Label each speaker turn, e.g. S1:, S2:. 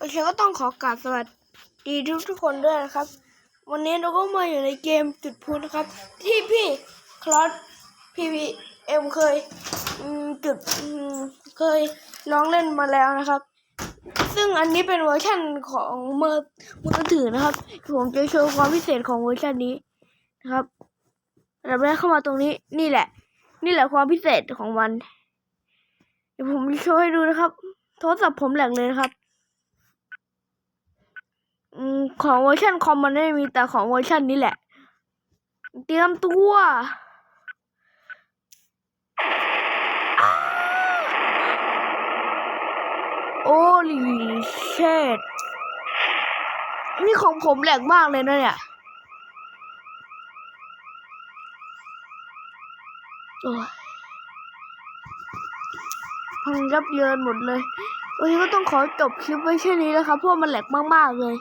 S1: โอเคก็ต้องขอกราบสวัสดีทุกทุกคนด้วยนะครับ วันนี้เราก็มาอยู่ในเกมจุดพูนะครับ ที่พี่คลอสพีพีเอ็มเคยจุดเคยลองเล่นมาแล้วนะครับ ซึ่งอันนี้เป็นเวอร์ชันของมือมือถือนะครับ ผมจะโชว์ความพิเศษของเวอร์ชันนี้นะครับอันดับแรกเข้ามาตรงนี้นี่แหละ นี่แหละความพิเศษของมันเดี๋ยวผมจะโชว์ให้ดูนะครับ โทรศัพท์ผมแหลกเลยนะครับ ของเวอร์ชันคอมมันไม่มีแต่ของเวอร์ชันนี้แหละ เตรียมตัวโอ้ลีเชดนี่ของผมแหลกมากเลยนะเนี่ยโอ้ยพังยับเยินหมดเลยวันนี้ก็ต้องขอจบคลิปไว้แค่นี้แล้วครับเพราะมันแหลกมาก ๆ เลย